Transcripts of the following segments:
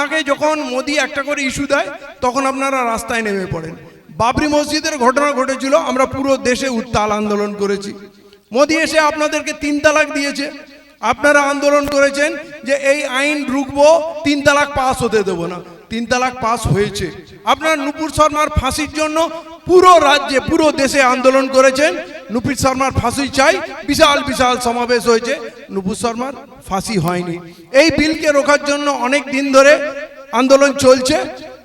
আপনাকে যখন মোদি একটা করে ইস্যু দেয়, তখন আপনারা রাস্তায় নেমে পড়েন। বাবরি মসজিদের ঘটনা ঘটেছিল, আমরা পুরো দেশে উত্তাল আন্দোলন করেছি। মোদি এসে আপনাদেরকে তিন তালাক দিয়েছে। আপনারা আন্দোলন করেছেন যে এই আইন রুখবো, তিন তালাক পাস হতে দেবো না। তিন তালাক পাস হয়েছে। আপনার নুপুর শর্মার ফাঁসির জন্য পুরো রাজ্যে, পুরো দেশে আন্দোলন করেছেন। নুপুর শর্মার ফাঁসি চাই, বিশাল বিশাল সমাবেশ হয়েছে। নুপুর শর্মার ফাঁসি হয়নি। এই বিলকে রোখার জন্য অনেক দিন ধরে আন্দোলন চলছে।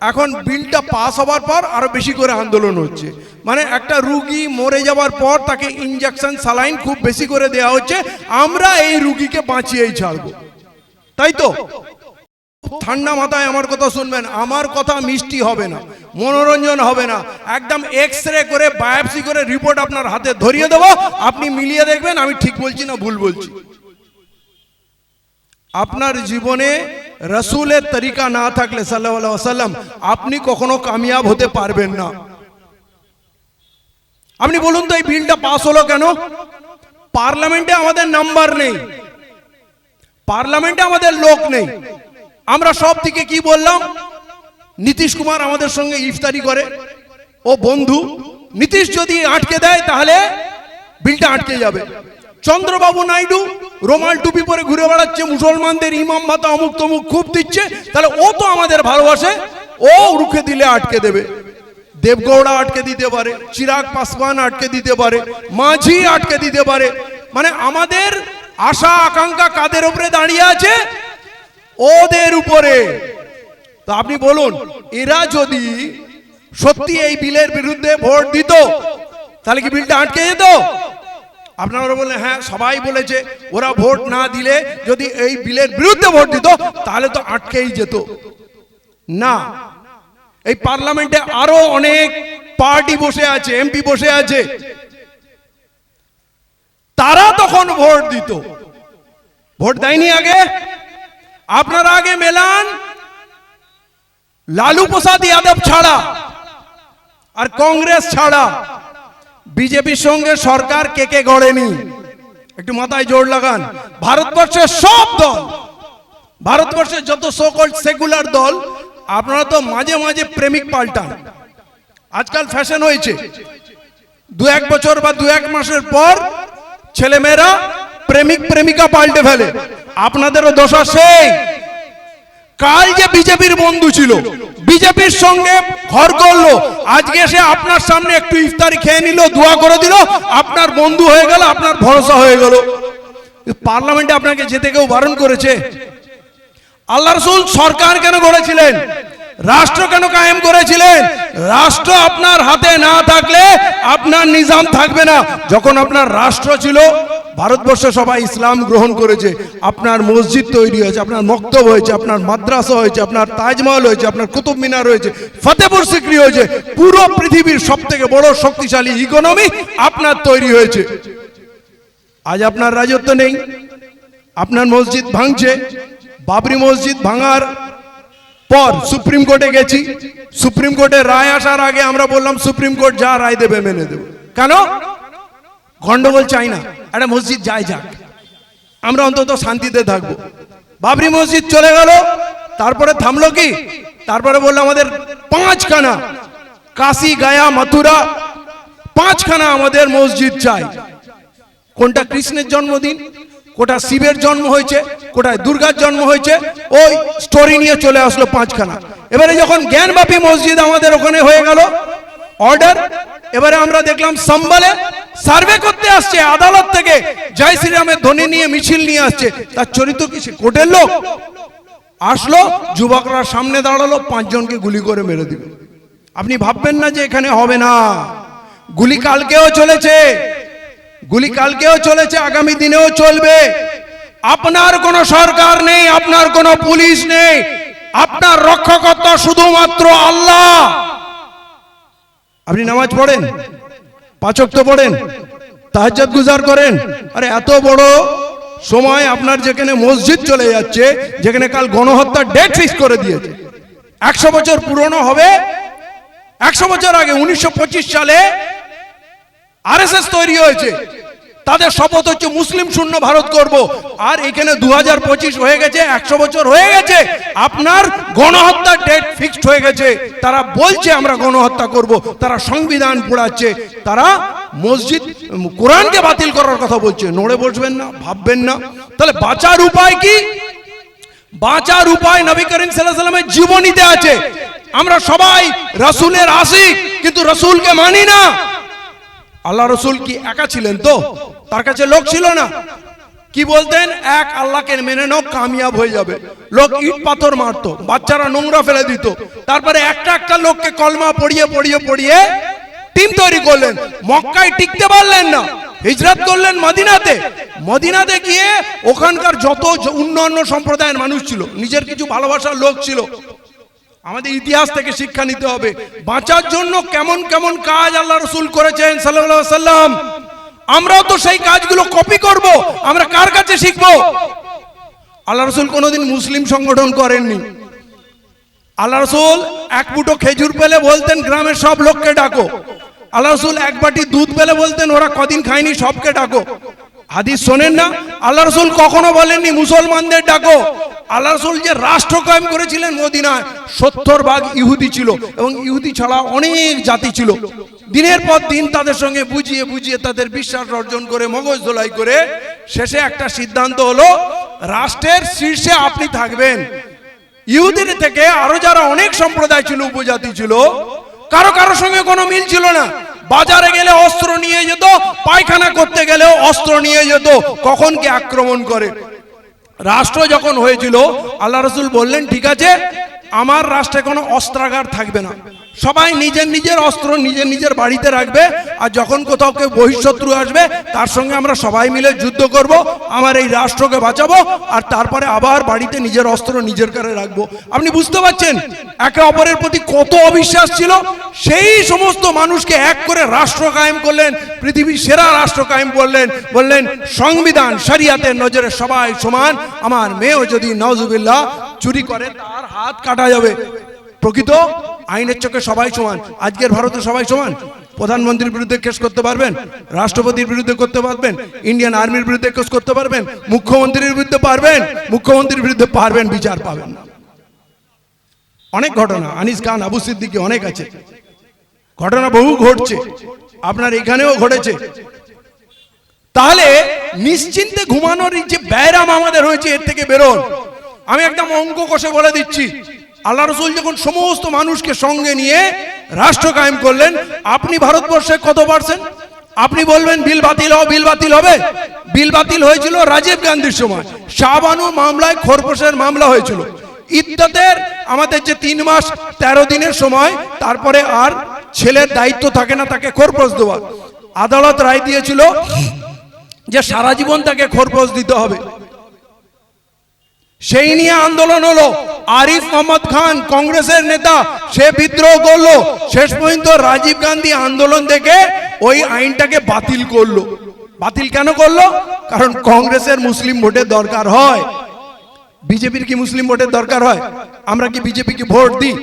এখন বিলটা পাস হওয়ার পর আরও বেশি করে আন্দোলন হচ্ছে। মানে একটা রুগী মরে যাওয়ার পর তাকে ইঞ্জেকশন সালাইন খুব বেশি করে দেওয়া হচ্ছে। আমরা এই রুগীকে বাঁচিয়েই ছাড়বো। তাই তো? ঠান্ডা মাথায় আমার কথা শুনবেন। আমার কথা মিষ্টি হবে না, মনোরঞ্জন হবে না। একদম এক্স রে করে বায়োপসি করে রিপোর্ট আপনার হাতে ধরিয়ে দেবো। আপনি মিলিয়ে দেখবেন, আমি ঠিক বলছি না ভুল বলছি। আপনার জীবনে রসুলের তরিকা না থাকলে সাল্লাম আপনি কখনো কামিয়াব হতে পারবেন না। আপনি বলুন তো এই বিলটা পাস হলো কেন? পার্লামেন্টে আমাদের নাম্বার নেই। পার্লামেন্টে আমাদের লোক নেই। আমরা সব থেকে কি বললাম? নীতিশ কুমার আমাদের সঙ্গে ইফতারি করে। ও বন্ধু, নীতিশ যদি আটকে দেয় তাহলে বিলটা আটকে যাবে। চন্দ্রবাবু নাইডু রোমাল টুপি পরে ঘুরে বেড়াচ্ছে, মুসলমানদের ইমাম ভাতা অমুক তমুক খুব দিচ্ছে, তাহলে ও তো আমাদের ভালোবাসে, ও রুখে দিলে আটকে দেবে। দেবগৌড়া আটকে দিতে পারে, চিরাগ পাসওয়ান আটকে দিতে পারে, মাঝি আটকে দিতে পারে। মানে আমাদের আশা, আকাঙ্ক্ষা কাদের উপরে দাঁড়িয়ে আছে? ওদের উপরে। তো আপনি বলুন, এরা যদি সত্যি এই বিলের বিরুদ্ধে ভোট দিত, তাহলে কি বিলটা আটকে যেত? আপনারা বললেন হ্যাঁ সবাই বলেছে, ওরা ভোট না দিলে যদি এই বিলের বিরুদ্ধে ভোট দিত, তাহলে তো আটকেই যেত। না। এই পার্লামেন্টে আরও অনেক পার্টি বসে আছে, এমপি বসে আছে। তারা তখন ভোট দিত। ভোট দেয়নি আগে? আপনারা আগে মেলান, লালু প্রসাদ যাদব ছাড়া আর কংগ্রেস ছাড়া। বিজেপির সঙ্গে সরকার কে কে গড়েনি? একটু মাথায় জোর লাগান। ভারতবর্ষের সব দল, ভারতবর্ষের যত সকল সেকুলার দল, আপনারা তো মাঝে মাঝে প্রেমিক পাল্টান। আজকাল ফ্যাশন হয়েছে। দু এক বছর বা দু এক মাসের পর ছেলেমেয়েরা প্রেমিক, প্রেমিকা পাল্টে ফেলে। আপনাদেরও দশা সেই। কাল যে বিজেপির বন্ধু ছিল বিজেপির সঙ্গে ঘর করল। আজকে সে আপনার সামনে একটু ইফতারি খেয়ে নিল, দোয়া করে দিল। আপনার বন্ধু হয়ে গেল, আপনার ভরসা হয়ে গেল। পার্লামেন্টে আপনাকে যেতে কেউ বারণ করেছে? আল্লাহ রসুল সরকার কেন গড়েছিলেন? রাষ্ট্র কেন কায়েম করেছিলেন? রাষ্ট্র আপনার হাতে না থাকলে আপনার নিজাম থাকবে না। যখন আপনার রাষ্ট্র ছিল, ভারতবর্ষে সবাই ইসলাম গ্রহণ করেছে। আপনার মসজিদ তৈরি হয়েছে, আপনার মক্তব হয়েছে, আপনার মাদ্রাসা হয়েছে, আপনার তাজমহল হয়েছে, আপনার কুতুব মিনার হয়েছে, ফতেপুর সিক্রি হয়েছে। পুরো পৃথিবীর সব থেকে বড় শক্তিশালী ইকোনমি আপনার তৈরি হয়েছে। আজ আপনার রাজত্ব নেই। আপনার মসজিদ ভাঙছে। বাবরি মসজিদ ভাঙার পর সুপ্রিম কোর্টে গেছি। সুপ্রিম কোর্টে রায় আসার আগে আমরা বললাম, সুপ্রিম কোর্ট যা রায় দেবে মেনে দেব কেন? গন্ডগোল চাই না। একটা মসজিদ যায় যাক। আমরা অন্তত শান্তিতে থাকব। বাবরি মসজিদ চলে গেল। তারপরে থামলো কি? তারপরে বলল, আমাদের পাঁচখানা কাশি, গায়া, মথুরা, পাঁচখানা আমাদের মসজিদ চাই। কোনটা কৃষ্ণের জন্মদিন? কোটা শিবের জন্ম হয়েছে, কোটায় দুর্গার জন্ম হয়েছে, ওই স্টোরি নিয়ে চলে আসলো পাঁচখানা। এবারে যখন জ্ঞানবাপী মসজিদ আমাদের ওখানে হয়ে গেল অর্ডার এবারে আমরা দেখলাম সম্বলে সার্ভে করতে আসছে, আদালত থেকে জয় শ্রীরামের ধ্বনি নিয়ে মিছিল নিয়ে আসছে। তার চরিত্র কি কোর্টের লোক? আসলো, যুবকরা সামনে দাঁড়াল, পাঁচজনকে গুলি করে মেরে দিল। আপনি ভাববেন না যে এখানে হবে না। গুলি কালকেও চলেছে। গুলি কালকেও চলেছে, আগামী দিনেও চলবে। আপনার কোনো সরকার নেই, আপনার কোনো পুলিশ নেই। আপনার রক্ষকর্তা শুধুমাত্র আল্লাহ। আপনি নামাজ পড়েন পাচক তো পড়েন, তাহাজ্জাদ গুজার করেন। আরে, এত বড় সময় আপনার যেখানে মসজিদ চলে যাচ্ছে, যেখানে কাল গণহত্যার ডেট ফিক্স করে দিয়েছে। একশো বছর পুরনো হবে। একশো বছর আগে, উনিশশো পঁচিশ সালে আরএসএস তৈরি হয়েছে। তাদের শপথ হচ্ছে মুসলিম শূন্য ভারত করব। আর এখানে দু হাজার পঁচিশ হয়ে গেছে, একশো বছর হয়ে গেছে, আপনার গণহত্যার ডেট ফিক্সড হয়ে গেছে। তারা বলছে আমরা গণহত্যা করব, তারা সংবিধান পোড়াচ্ছে, তারা মসজিদ কোরআনকে বাতিল করার কথা বলছে। নড়ে বসবেন না, ভাববেন না। তাহলে বাঁচার উপায় কি? বাঁচার উপায় নবী করিম সাল্লাহ সাল্লামের জীবনীতে আছে। আমরা সবাই রসুলের আশিক, কিন্তু রসুলকে মানি না। আল্লাহ রসুল কি একা ছিলেন তো? তার কাছে লোক ছিল না। কি বলতেন? এক আল্লাহকে মেনে নাও, কামিয়াব হয়ে যাবে। লোক ইট পাথর মারতো, বাচ্চারা নোংরা ফেলে দিত। তারপরে একটা একটা লোককে কলমা পড়িয়ে পড়িয়ে পড়িয়ে টিম তৈরি করলেন। মক্কায় টিকতে পারলেন না। হিজরত করলেন মদিনাতে। মদিনাতে গিয়ে ওখানকার যত অন্যান্য সম্প্রদায়ের মানুষ ছিল, নিজের কিছু ভালোবাসার লোক ছিল, আমাদের ইতিহাস থেকে শিক্ষা নিতে হবে। বাঁচার জন্য কেমন কেমন কাজ আল্লাহ রসুল করেছেন সাল্লাহ সাল্লাম আমরাও তো সেই কাজগুলো কপি করব। আমরা কার কাছে শিখব? আল্লাহ রসুল কোনোদিন মুসলিম সংগঠন করেননি। আল্লাহ রসুল এক মুঠো খেজুর পেলে বলতেন, গ্রামের সব লোককে ডাকো। আল্লাহ রসুল এক বাটি দুধ পেলে বলতেন, ওরা কদিন খায়নি, সবকে ডাকো। হাদিস শোনেন না? আল্লাহ রসুল কখনো বলেননি, মুসলমানদের ডাকো। আল্লাহ রসুল যে রাষ্ট্র কায়েম করেছিলেন মদিনায়, সত্তর ভাগ ইহুদি ছিল এবং ইহুদি ছাড়া অনেক জাতি ছিল। দিনের পর দিন তাদের সঙ্গে বুঝিয়ে বুঝিয়ে তাদের বিশ্বাস অর্জন করে, মগজ ধোলাই করে শেষে একটা সিদ্ধান্ত হলো, রাষ্ট্রের শীর্ষে আপনি থাকবেন। ইহুদির থেকে আরও যারা অনেক সম্প্রদায় ছিল, উপজাতি ছিল, কারও কারও সঙ্গে কোনো মিল ছিল না। বাজারে গেলে অস্ত্র নিয়ে যেত, পায়খানা করতে গেলেও অস্ত্র নিয়ে যেত, কখন কি আক্রমণ করে? রাষ্ট্র যখন হয়েছিল, আল্লাহ রসুল বললেন, ঠিক আছে আমার রাষ্ট্রে কোনো অস্ত্রাগার থাকবে না। সবাই নিজের নিজের অস্ত্র নিজের নিজের বাড়িতে রাখবে, আর যখন কোথাও কেউ বহিঃশত্রু আসবে, তার সঙ্গে আমরা সবাই মিলে যুদ্ধ করব, আমার এই রাষ্ট্রকে বাঁচাবো, আর তারপরে আবার বাড়িতে নিজের অস্ত্র নিজের কারে রাখব। আপনি বুঝতে পারছেন? একে অপরের প্রতি কত অবিশ্বাস ছিল? সেই সমস্ত মানুষকে এক করে রাষ্ট্র কায়েম করলেন, পৃথিবীর সেরা রাষ্ট্র কায়েম করলেন, বললেন, সংবিধান, শরিয়াতের নজরে সবাই সমান, আমার মেয়েও যদি নজুবিল্লাহ চুরি করে তার হাত কাটা যাবে। প্রকৃত আইনের চোখে সবাই সমান, আজকের ভারতে সবাই সমান। প্রধানমন্ত্রীর বিরুদ্ধে কেস করতে পারবেন, রাষ্ট্রপতির বিরুদ্ধে করতে পারবেন, ইন্ডিয়ান আর্মির বিরুদ্ধে কেস করতে পারবেন, মুখ্যমন্ত্রীর বিরুদ্ধে পারবেন, মুখ্যমন্ত্রীর বিরুদ্ধে পারবেন, বিচার পাবেন অনেক ঘটনা, আনিস খান, আবু সিদ্দিকি অনেক আছে। ঘটনা বহু ঘটছে, আপনার এখানেও ঘটেছে। তাহলে নিশ্চিন্তে ঘুমানোর যে ব্যায়াম আমাদের হয়েছে, এর থেকে বেরোন। আমি একদম অঙ্ক কষে বলে দিচ্ছি। আল্লাহ রসুল যখন সমস্ত মানুষকে সঙ্গে নিয়ে রাষ্ট্র কায়েম করলেন, আপনি ভারতবর্ষে কত পার্সেন্ট? আপনি বলবেন, বিল বাতিল হবে, বিল বাতিল হবে। বিল বাতিল হয়েছিল রাজীব গান্ধীর সময়। শাহবানু মামলায় খোরপোশের মামলা হয়েছিল। ইদ্যতের আমাদের যে তিন মাস, তেরো দিনের সময়, তারপরে আর ছেলের দায়িত্ব থাকে না তাকে খোরপোশ দেওয়া আদালত রায় দিয়েছিল যে সারা জীবন তাকে খোরপোশ দিতে হবে। সেই নিয়ে আন্দোলন হলো। আরিফ মোহাম্মদ খান, কংগ্রেসের নেতা, সে বিদ্রোহ করল। শেষ পর্যন্ত রাজীব গান্ধী আন্দোলন থেকে ওই আইনটাকে বাতিল করল। বাতিল কেন করল? কারণ কংগ্রেসের মুসলিম ভোটের দরকার হয়। বিজেপির কি মুসলিম ভোটের দরকার হয়? আমরা কি বিজেপিকে ভোট দিই?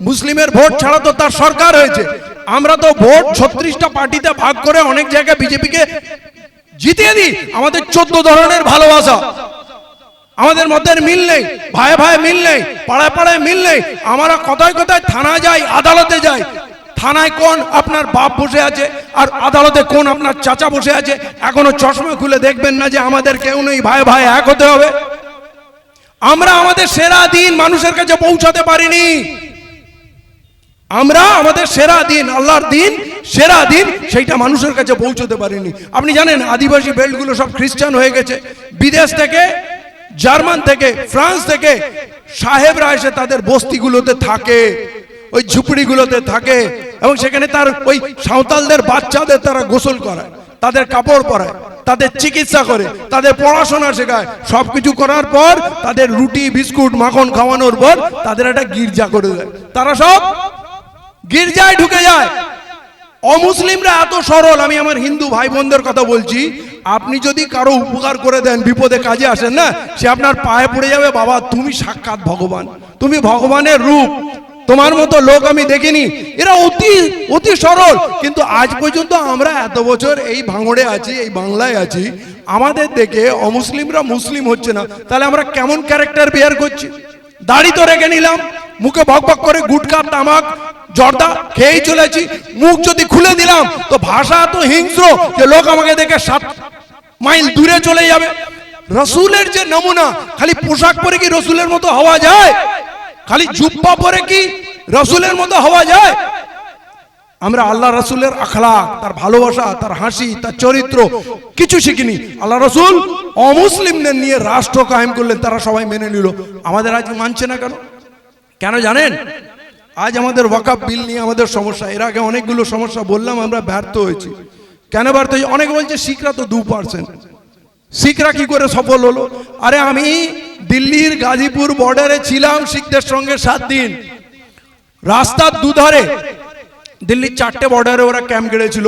মুসলিমের ভোট ছাড়া তো তার সরকার হয়েছে। আমরা তো ভোট ছত্রিশটা পার্টিতে ভাগ করে অনেক জায়গায় বিজেপিকে জিতিয়ে দিই। আমাদের চোদ্দ ধরনের ভালোবাসা। আমাদের মধ্যে মিল নেই, ভাই ভাই মিল নেই, পাড়ায় পাড়ায় মিল নেই, আমরা কথায় কথায় থানায় যাই, আদালতে যাই। থানায় কোন আপনার বাপ বসে আছে, আর আদালতে কোন আপনার চাচা বসে আছে, এখনও চশমা খুলে দেখবেন না যে আমাদের কেউ নেই, ভাই ভাই এক হতে হবে। আমরা আমাদের সেরা দিন মানুষের কাছে পৌঁছাতে পারিনি। আমরা আমাদের সেরা দিন, আল্লাহর দিন, সেরা দিন, সেইটা মানুষের কাছে পৌঁছতে পারিনি। আপনি জানেন আদিবাসী বেল্টগুলো সব খ্রিস্টান হয়ে গেছে। বিদেশ থেকে জার্মান থেকে, ফ্রান্স থেকে সাহেবরা এসে তাদের বস্তিগুলোতে থাকে, ওই ঝুপড়িগুলোতে থাকে এবং সেখানে তার ওই সাঁওতালদের বাচ্চাদের তারা গোসল করায়, তাদের কাপড় পরায়, তাদের চিকিৎসা করে, তাদের পড়াশোনা শেখায়। সবকিছু করার পর তাদের রুটি, বিস্কুট, মাখন খাওয়ানোর পর তাদের একটা গির্জা করে দেয়। তারা সব গির্জায় ঢুকে যায়। অমুসলিমরা এত সরল, আমি আমার হিন্দু ভাই বোনদের কথা বলছি। আপনি যদি কারও উপকার করে দেন, বিপদে কাজে আসেন না, সে আপনার পায়ে পড়ে যাবে, বাবা, তুমি সাক্ষাৎ ভগবান। তুমি ভগবানের রূপ। তোমার মতো লোক আমি দেখিনি। এরা অতি অতি সরল। কিন্তু আজ পর্যন্ত আমরা এত বছর এই ভাঙড়ে আছি, এই বাংলায় আছি। আমাদের দেখে অমুসলিমরা মুসলিম হচ্ছে না। তাহলে আমরা কেমন ক্যারেক্টার বিয়ার করছি? দাড়ি তো রেখে নিলাম, মুখে ভক করে গুটকা, তামাক, জর্দা খেয়েই চলেছি। মুখ যদি খুলে দিলাম, তো ভাষা তো হিংস্র যে লোক আমাকে দেখে সাত মাইল দূরে চলে যাবে। রসুলের যে নমুনা, খালি পোশাক পরে কি রসুলের মতো হওয়া যায়? খালি জুব্বা পরে কি রসুলের মতো হওয়া যায়? আমরা আল্লাহ রসুলের আখলাক, তার ভালোবাসা, তার হাসি, তার চরিত্র কিছু শিখিনি। আল্লাহ রসুল অমুসলিমদের নিয়ে রাষ্ট্র কায়েম করলেন, তারা সবাই মেনে নিল। আমাদের আজ মানছে না কেন? কেন জানেন? আজ আমাদের ওয়াকাপ বিল নিয়ে আমাদের সমস্যা। এর আগে অনেকগুলো সমস্যা বললাম, আমরা ব্যর্থ হয়েছি। কেন ব্যর্থ হয়েছি? অনেকে বলছে, শিখরা তো দু পার্সেন্ট শিখরা কি করে সফল হলো? আরে আমি দিল্লির গাজীপুর বর্ডারে ছিলাম শিখদের সঙ্গে সাত দিন। রাস্তার দুধারে দিল্লির চারটে বর্ডারে ওরা ক্যাম্প গেড়েছিল।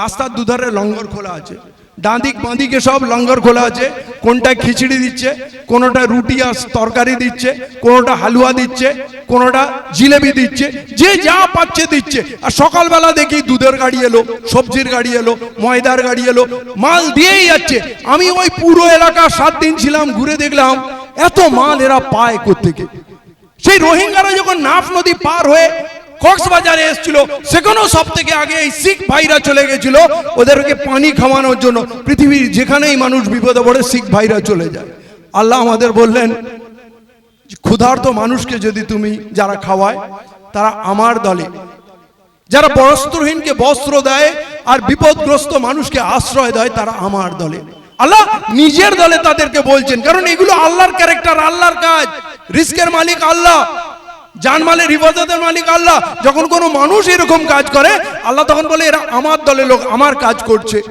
রাস্তার দুধারে লঙ্গর খোলা আছে। ডাঁদিক বাঁদিকে সব লঙ্গর খোলা আছে। কোনটা খিচড়ি দিচ্ছে কোনোটা রুটি আর তরকারি দিচ্ছে, কোনোটা হালুয়া দিচ্ছে, কোনোটা জিলেবি দিচ্ছে, যে যা পাচ্ছে দিচ্ছে। আর সকালবেলা দেখি দুধের গাড়ি এলো, সবজির গাড়ি এলো, ময়দার গাড়ি এলো, মাল দিয়েই যাচ্ছে। আমি ওই পুরো এলাকা সাত দিন ছিলাম, ঘুরে দেখলাম, এত মাল এরা পায় কোত্থেকে? সেই রোহিঙ্গারা যখন নাফ নদী পার হয়ে কক্সবাজারে এসেছিল। সেখানেও সব থেকে আগে এই শিখ ভাইরা চলে গেছিল। ওদেরকে পানি খাওয়ানোর জন্য। পৃথিবীর যেখানেই মানুষ বিপদে পড়ে, শিখ ভাইরা চলে যায়। আল্লাহ আমাদের বললেন, ক্ষুধার্ত মানুষকে যদি তুমি যারা খাওয়ায়, তারা আমার দলে। যারা বস্ত্রহীনকে বস্ত্র দেয় আর বিপদগ্রস্ত মানুষকে আশ্রয় দেয়, তারা আমার দলে। আল্লাহ নিজের দলে তাদেরকে বলছেন, কারণ এগুলো আল্লাহর ক্যারেক্টার আল্লাহর কাজ। রিস্কের মালিক আল্লাহ। জানমালের হিফাজতের মালিক আল্লাহ। যখন কোনো মানুষ এরকম কাজ করে, আল্লাহ তখন বলে, এরা আমার দলের লোক, আমার কাজ করছে।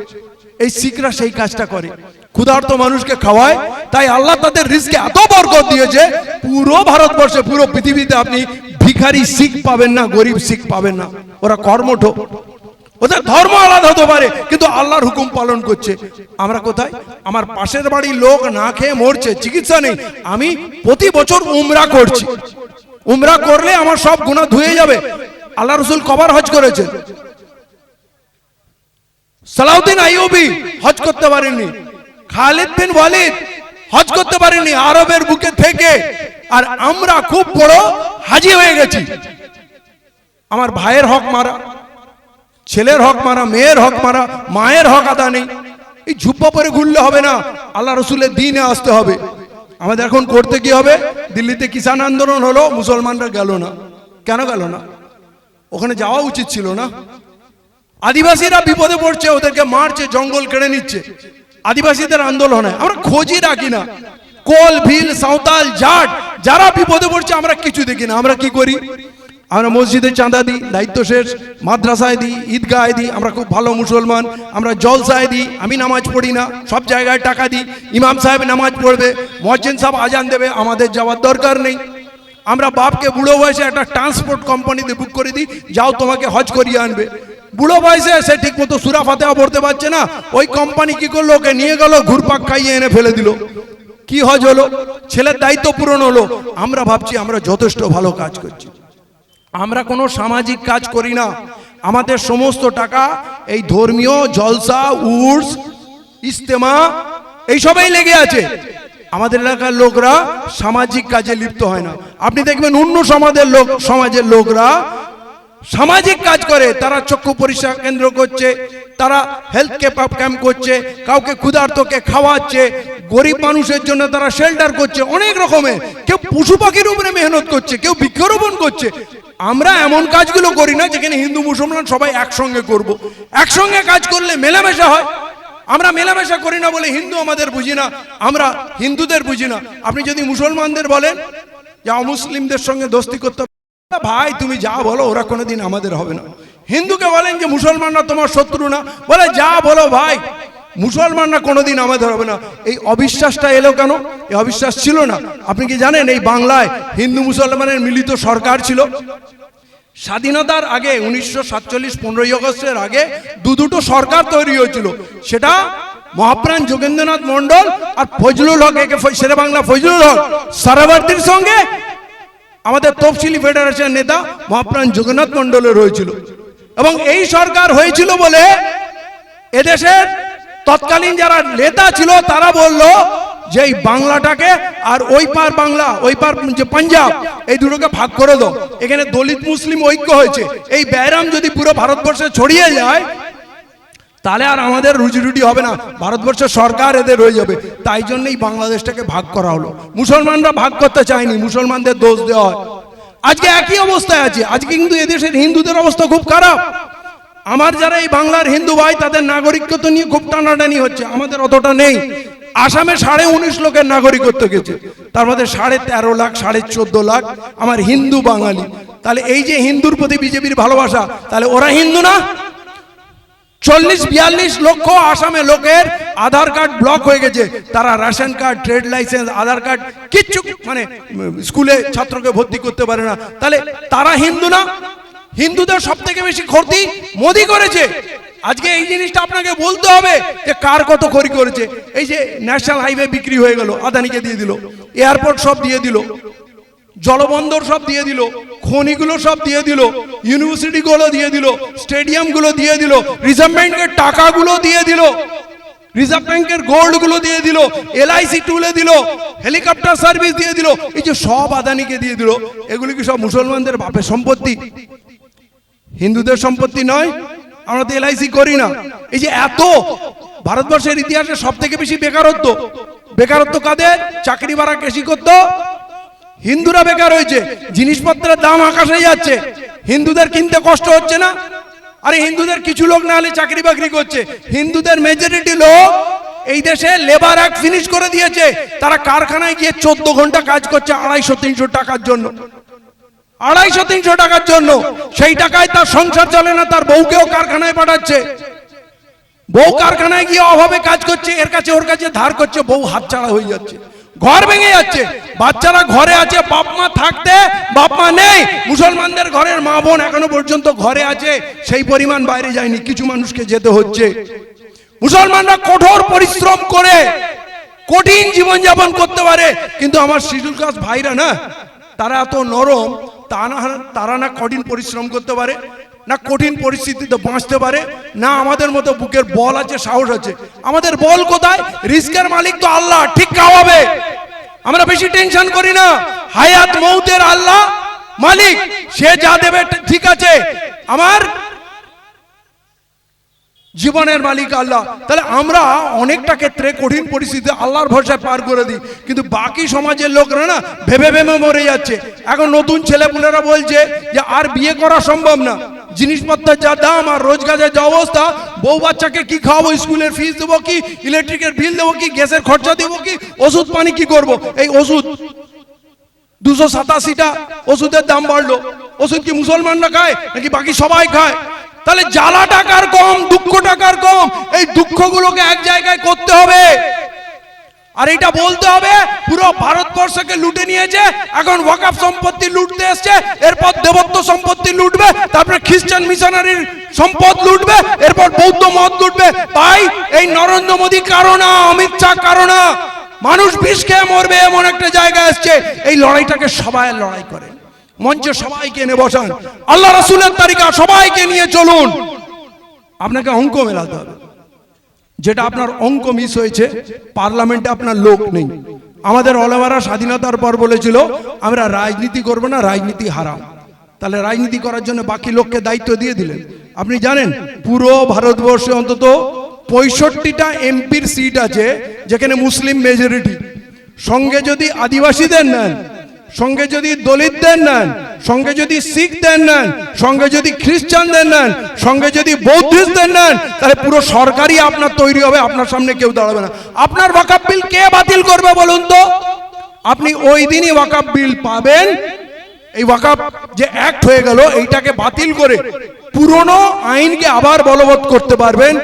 এই শিখরা সেই কাজটা করে। ক্ষুধার্ত মানুষকে খাওয়ায়। তাই আল্লাহ তাদের রিস্কে এত বরকত দিয়েছে, পুরো ভারতবর্ষে, পুরো পৃথিবীতে আপনি ভিখারি শিখ পাবেন না, গরিব শিখ পাবেন না। ওরা কর্মঠ। ওদের ধর্ম আলাদা হতে পারে, কিন্তু আল্লাহর হুকুম পালন করছে। আমরা কোথায়? আমার পাশের বাড়ির লোক না খেয়ে মরছে, চিকিৎসা নেই। আমি প্রতি বছর উমরা করছি। উমরা করলে আমার সব গুণা ধুয়ে যাবে। আল্লাহ রসুল কবার হজ করেছেন। সালাউদ্দিন আইয়ুবি হজ করতে পারেনি খালিদ বিন ওয়ালিদ হজ করতে পারেনি আরবের বুকে থেকে। আর আমরা খুব বড় হাজি হয়ে গেছি। আমার ভাইয়ের হক মারা, ছেলের হক মারা, মেয়ের হক মারা, মায়ের হক আদা নেই। এই ঝুপ্পা পরে ঘুরলে হবে না। আল্লাহ রসুলের দিনে আসতে হবে। আমাদের এখন করতে কি হবে? দিল্লিতে কিষাণ আন্দোলন হলো, মুসলমানরা গেল না। কেন গেল না? ওখানে যাওয়া উচিত ছিল না। আদিবাসীরা বিপদে পড়ছে, ওদেরকে মারছে, জঙ্গল কেড়ে নিচ্ছে। আদিবাসীদের আন্দোলনে আমরা খোঁজই রাখি না। কোল, ভিল, সাঁওতাল, জাট, যারা বিপদে পড়ছে, আমরা কিছু দেখি না। আমরা কি করি? আমরা মসজিদে চাঁদা দিই, দায়িত্ব শেষ, মাদ্রাসায় দিই ঈদগায় দিই, আমরা খুব ভালো মুসলমান, আমরা জলসায় দিই, আমি নামাজ পড়ি না, সব জায়গায় টাকা দিই, ইমাম সাহেব নামাজ পড়বে মজ্জেন সাহেব আজান দেবে, আমাদের যাওয়ার দরকার নেই। আমরা বাপকে বুড়ো বয়সে একটা ট্রান্সপোর্ট কোম্পানিতে বুক করে দিই, যাও তোমাকে হজ করিয়ে আনবে। বুড়ো বয়সে সে ঠিক মতো সুরা পড়তে পারছে না, ওই কোম্পানি কি করল, ওকে নিয়ে গেল, ঘুরপাক খাইয়ে এনে ফেলে দিল। কি হজ হলো? ছেলের দায়িত্ব পূরণ হলো। আমরা ভাবছি আমরা যথেষ্ট ভালো কাজ করছি। আমরা কোনো সামাজিক কাজ করি না। আমাদের সমস্ত টাকা এই ধর্মীয় জলসা, উর্স, ইস্তেমা, এইসবেই লেগে আছে। আমাদের এলাকার লোকরা সামাজিক কাজে লিপ্ত হয় না। আপনি দেখবেন অন্য সমাজের লোক, সমাজের লোকরা সামাজিক কাজ করে। তারা চক্ষু পরিষেবা কেন্দ্র করছে, তারা হেলথ ক্যাম্প করছে, কাউকে ক্ষুধার্তকে খাওয়াচ্ছে, গরিব মানুষের জন্য তারা শেল্টার করছে, অনেক রকমের। কেউ পশু পাখির উপরে মেহনত করছে, কেউ বৃক্ষরোপণ করছে। আমরা এমন কাজগুলো করি না যেখানে হিন্দু, মুসলমান সবাই একসঙ্গে করব। একসঙ্গে কাজ করলে মেলামেশা হয়। আমরা মেলামেশা করি না বলে হিন্দু আমাদের বুঝি না, আমরা হিন্দুদের বুঝি না। আপনি যদি মুসলমানদের বলেন যে অমুসলিমদের সঙ্গে দোস্তি করতে ভাই, তুমি যা বলো, ওরা কোনোদিন আমাদের হবে না। হিন্দুকে বলেন যে, মুসলমানরা তোমার শত্রু না। বলে, যা বলো ভাই মুসলমানরা কোনোদিন আমাদের হবে না। এই অবিশ্বাসটা এলো কেন? এই অবিশ্বাস ছিল না। আপনি কি জানেন, এই বাংলায় হিন্দু মুসলমানের মিলিত সরকার ছিল? স্বাধীনতার আগে, উনিশশো সাতচল্লিশ পনেরোই আগস্টের আগে দু দুটো সরকার তৈরি হয়েছিল। সেটা মহাপ্রাণ যোগেন্দ্রনাথ মন্ডল আর ফজলুল হক, একে শেরে বাংলা ফজলুল হক সারাবার্দির সঙ্গে আমাদের তফসিলি ফেডারেশন নেতা মহাপ্রাণ জগন্নাথ মন্ডলের হয়েছিল। এবং এই সরকার হয়েছিল বলে এদেশের তৎকালীন যারা নেতা ছিল, তারা বলল যে এই বাংলাটাকে আর ওই পার বাংলা, ওই পার যে পাঞ্জাব, এই দুটোকে ভাগ করে দাও। এখানে দলিত মুসলিম ঐক্য হয়েছে। এই ব্যারাম যদি পুরো ভারতবর্ষে ছড়িয়ে যায়, তাহলে আর আমাদের রুজি রুটি হবে না। ভারতবর্ষের সরকার এদের রয়ে যাবে। তাই জন্যই বাংলাদেশটাকে ভাগ করা হলো। মুসলমানরা ভাগ করতে চায়নি, মুসলমানদের দোষ দেওয়া হয়। আজকে একই অবস্থায় আছে। আজকে কিন্তু এদেশের হিন্দুদের অবস্থা খুব খারাপ। আমার যারা এই বাংলার হিন্দু ভাই, তাদের নাগরিকত্ব নিয়ে খুব টানাটানি হচ্ছে। আমাদের অতটা নেই। আসামে সাড়ে উনিশ লোকের নাগরিকত্ব গেছে। তার মধ্যে সাড়ে তেরো লাখ, সাড়ে চোদ্দ লাখ আমার হিন্দু বাঙালি। তাহলে এই যে হিন্দুর প্রতি বিজেপির ভালোবাসা, তাহলে ওরা হিন্দু না? চল্লিশ, বিয়াল্লিশ লক্ষ আসামে লোকের আধার কার্ড ব্লক হয়ে গেছে। তারা ration card, trade licence, Aadhaar card কিচ্ছু মানে স্কুলে ছাত্রকে ভর্তি করতে পারে না। তাহলে তারা হিন্দু না? হিন্দুদের সব থেকে বেশি ক্ষতি মোদি করেছে আজকে এই জিনিসটা আপনাকে বলতে হবে যে কার কত ক্ষতি করেছে এই যে ন্যাশনাল হাইওয়ে বিক্রি হয়ে গেল আদানিকে দিয়ে দিল এয়ারপোর্ট সব দিয়ে দিল জলবন্দর সব দিয়ে দিল খনিগুলো সব দিয়ে দিল ইউনিভার্সিটি গুলো দিয়ে দিল স্টেডিয়ামগুলো দিয়ে দিল রিজার্ভ ব্যাংকের টাকাগুলো দিয়ে দিল রিজার্ভ ব্যাংকের গোল্ডগুলো দিয়ে দিল এলআইসি তুলে দিল হেলিকপ্টার সার্ভিস দিয়ে দিল এই যে সব আদানিকে দিয়ে দিল এগুলি কি সব মুসলমানদের বাপের সম্পত্তি হিন্দুদের সম্পত্তি নয়, আমরা তো এলআইসি করি না। এই যে এত ভারতবর্ষের ইতিহাসে সব থেকে বেশি বেকারত্ব বেকারত্ব কাদের? চাকরি বাড়া বেশি করতো হিন্দুরা বেকার হয়েছে, জিনিসপত্রের দাম আকাশে যাচ্ছে, হিন্দুদের কিনতে কষ্ট হচ্ছে না? আরে হিন্দুদের কিছু লোক না হলে চাকরি বাকরি করছে। হিন্দুদের মেজরিটি লোক এই দেশে লেবার অ্যাক্ট ফিনিশ করে দিয়েছে। তারা কারখানায় গিয়ে চোদ্দ ঘণ্টা কাজ করছে, আড়াইশো, তিনশো টাকার জন্য। আড়াইশো, তিনশো টাকার জন্য। সেই টাকায় তার সংসার চলে না, তার বউকেও কারখানায় পাঠাচ্ছে। বউ কারখানায় গিয়ে অভাবে কাজ করছে, এর কাছে ওর কাছে ধার করছে, বউ হাতছাড়া হয়ে যাচ্ছে। ঘর ভেঙে যাচ্ছে। বাচ্চারা ঘরে আছে, বাপ মা থাকতে বাপ মা নেই। মুসলমানদের ঘরের মা বোন এখনও পর্যন্ত ঘরে আছে, সেই পরিমাণ বাইরে যায়নি, কিছু মানুষকে যেতে হচ্ছে। মুসলমানরা কঠোর পরিশ্রম করে, কঠিন জীবনযাপন করতে পারে, কিন্তু আমার শিডিউল কাজ ভাইরা না তারা এত নরম, তা না তারা না কঠিন পরিশ্রম করতে পারে, না কঠিন পরিস্থিতিতে বাঁচতে পারে, না আমাদের মতো বুকের বল আছে, সাহস আছে। আমাদের বল কোথায়? রিস্কের মালিক তো আল্লাহ, ঠিক খাওয়াবে। আমরা বেশি টেনশন করি না। হায়াত মৌতের আল্লাহ মালিক, সে যা দেবে ঠিক আছে। আমার জীবনের মালিক আল্লাহ। তাহলে আমরা অনেকটা ক্ষেত্রে কঠিন পরিস্থিতি আল্লাহর ভরসায় পার করে দিই। কিন্তু বাকি সমাজের লোকরা না ভেবে ভেবে মরে যাচ্ছে। এখন নতুন ছেলেপুলেরা বলছে যে, আর বিয়ে করা সম্ভব না। জিনিসপত্রের যা দাম আর রোজগারের যা অবস্থা, বউ বাচ্চাকে কি খাওয়াবো, স্কুলের ফিস দেবো কি ইলেকট্রিকের বিল দেবো কি, গ্যাসের খরচা দেবো কি, ওষুধ পানি কি করব? এই ওষুধ দুশো সাতাশিটা ওষুধের দাম বাড়লো। ওষুধ কি মুসলমানরা খায় নাকি বাকি সবাই খায়? তাহলে জ্বালা টাকার কম, দুঃখ টাকার কম, এই দুঃখগুলোকে এক জায়গায় করতে হবে। আর এটা বলতে হবে, পুরো ভারতবর্ষকে লুটে নিয়েছে, এখন ওয়াকাফ সম্পত্তি লুটতে এসছে, এরপর দেবত্ব সম্পত্তি লুটবে, তারপরে খ্রিস্টান মিশনারির সম্পদ লুটবে, এরপর বৌদ্ধ মত লুটবে। তাই এই নরেন্দ্র মোদী কারণা অমিত শাহ কারণা মানুষ বিষ খেয়ে মরবে, এমন একটা জায়গা এসছে, এই লড়াইটাকে সবাই লড়াই করে। মঞ্চে সবাইকে এনে বসান। আল্লাহ রাসুলের তালিকা সবাইকে নিয়ে চলুন। আপনাকে অঙ্ক মেলাতে হবে। যেটা আপনার অঙ্ক মিস হয়েছে পার্লামেন্টে আপনার লোক নেই। আমাদের অলেমারা স্বাধীনতার পর বলেছিল, আমরা রাজনীতি করব না, রাজনীতি হারাম। তাহলে রাজনীতি করার জন্য বাকি লোককে দায়িত্ব দিয়ে দিলেন। আপনি জানেন, পুরো ভারতবর্ষে অন্তত পঁয়ষট্টিটা এমপির সিট আছে, যেখানে মুসলিম মেজরিটি সঙ্গে যদি আদিবাসীদের নেন সঙ্গে যদি দলিতদের নেন, সঙ্গে যদি শিখদের নেন, সঙ্গে যদি খ্রিস্টানদের নেন, সঙ্গে যদি বৌদ্ধিস্টদের নেন, তাহলে পুরো সরকারই আপনার তৈরি হবে, আপনার সামনে কেউ দাঁড়াবে না। আপনার ওয়াকাপ বিল কে বাতিল করবে বলুন তো? আপনি ওই দিনই ওয়াকাপ বিল পাবেন। এই ওয়াকাপ যে অ্যাক্ট হয়ে গেল, এইটাকে বাতিল করে পুরনো আইনকে আবার বলবৎ করতে পারবেন।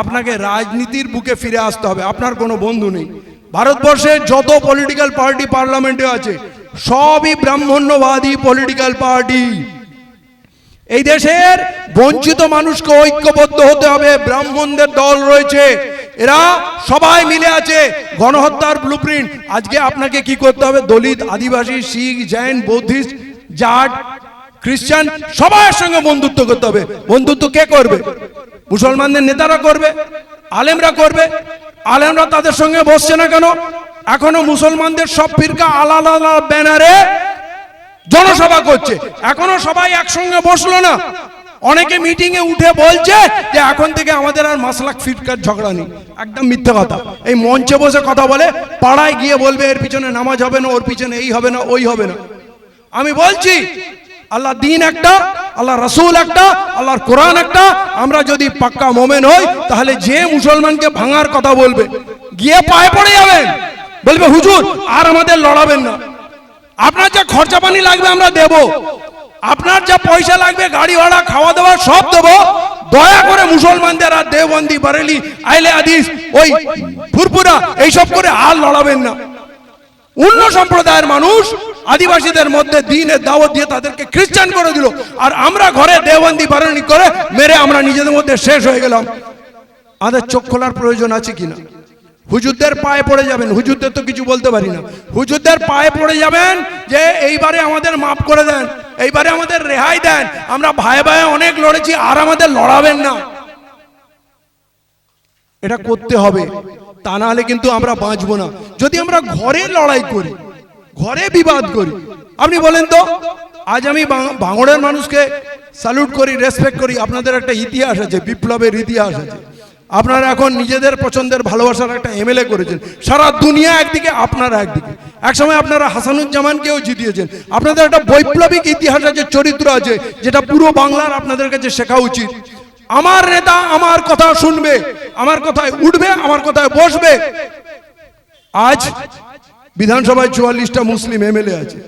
আপনাকে রাজনীতির বুকে ফিরে আসতে হবে, আপনার কোনো বন্ধু নেই। ভারতবর্ষের যত পলিটিক্যাল পার্টি পার্লামেন্টে আছে সবই ব্রাহ্মণ্যবাদী পলিটিক্যাল পার্টি এই দেশের বঞ্চিত মানুষকে ঐক্যবদ্ধ হতে হবে, ব্রাহ্মণদের দল রয়েছে, এরা সবাই মিলে আছে, গণহত্যার ব্লুপ্রিন্ট আজকে আপনাকে কি করতে হবে? দলিত, আদিবাসী, শিখ, জৈন, বৌদ্ধিস্ট, জাট, খ্রিস্টান, সবার সঙ্গে বন্ধুত্ব করতে হবে। বন্ধুত্ব কে করবে? মুসলমানদের নেতারা করবে, আলেমরা করবে, আলেমরা তাদের সঙ্গে বসছে না কেন? এখনও মুসলমানদের সব ফিরকা আলাদা আলাদা ব্যানারে জনসভা করছে। এখনও সবাই একসঙ্গে বসল না। অনেকে মিটিং এ উঠে বলছে যে এখন থেকে আমাদের আর মাসলাক ফিটকার ঝগড়া নেই। একদম মিথ্যে কথা। এই মঞ্চে বসে কথা বলে, পাড়ায় গিয়ে বলবে, এর পিছনে নামাজ হবে না, ওর পিছনে এই হবে না, ওই হবে না। আমি বলছি, আল্লাহ দিন একটা আল্লাহ রসুল একটা, আল্লাহর কোরআন একটা। আমরা যদি পাক্কা মোমেন হই, তাহলে যে মুসলমানকে ভাঙার কথা বলবে, গিয়ে পায়ে পড়ে যাবেন। বলবে, হুজুর, আর আমাদের লড়াবেন না। আপনার যা খরচা পানি লাগবে আমরা দেব। আপনার যা পয়সা লাগবে, গাড়ি ভাড়া, খাওয়া দাওয়া সব দেবো। দয়া করে মুসলমানদের আর দেওবন্দি বারেলি, আইলে আদিস, ওই ফুরপুরা এইসব করে আর লড়াবেন না। অন্য সম্প্রদায়ের মানুষ আদিবাসীদের মধ্যে দিনের দাওয়াত দিয়ে তাদেরকে খ্রিস্টান করে দিল। আর আমরা ঘরে দেওবন্দি বারণি করে মেরে আমরা নিজেদের মধ্যে শেষ হয়ে গেলাম। আমাদের চোখ খোলার প্রয়োজন আছে কিনা? হুজুরদের পায়ে পড়ে যাবেন। হুজুরদের তো কিছু বলতে পারি না। হুজুরদের পায়ে পড়ে যাবেন যে এইবারে আমাদের মাফ করে দেন, এইবারে আমাদের রেহাই দেন। আমরা ভাই ভাই অনেক লড়েছি, আর আমাদের লড়াবেন না। এটা করতে হবে। তা না হলে কিন্তু আমরা বাঁচবো না। যদি আমরা ঘরে লড়াই করি, ঘরে বিবাদ করি, আপনি বলেন তো, আজ আমি বাং- ভাঙড়ের মানুষকে স্যালুট করি রেসপেক্ট করি, আপনাদের একটা ইতিহাস আছে, বিপ্লবের ইতিহাস আছে। আপনারা এখন নিজেদের পছন্দের ভালোবাসার একটা এমএলএ করেছেন। সারা দুনিয়া একদিকে, আপনারা একদিকে। একসময় আপনারা হাসানুজ্জামানকেও জিতিয়েছেন। আপনাদের একটা বৈপ্লবিক ইতিহাস আছে, চরিত্র আছে, যেটা পুরো বাংলার আপনাদের কাছে শেখা উচিত। আমার নেতা আমার কথা শুনবে, আমার কথায় উঠবে, আমার কথায় বসবে। আজ বিধানসভায় চুয়াল্লিশটা মুসলিম এমএলএ আছে।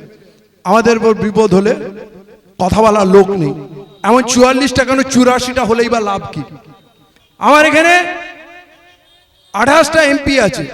আমাদের উপর বিপদ হলে কথা বলার লোক নেই। এমন চুয়াল্লিশটা কেন চুরাশিটা হলেই বা লাভ কি? আমার এখানে আঠাশটা এমপি আছে।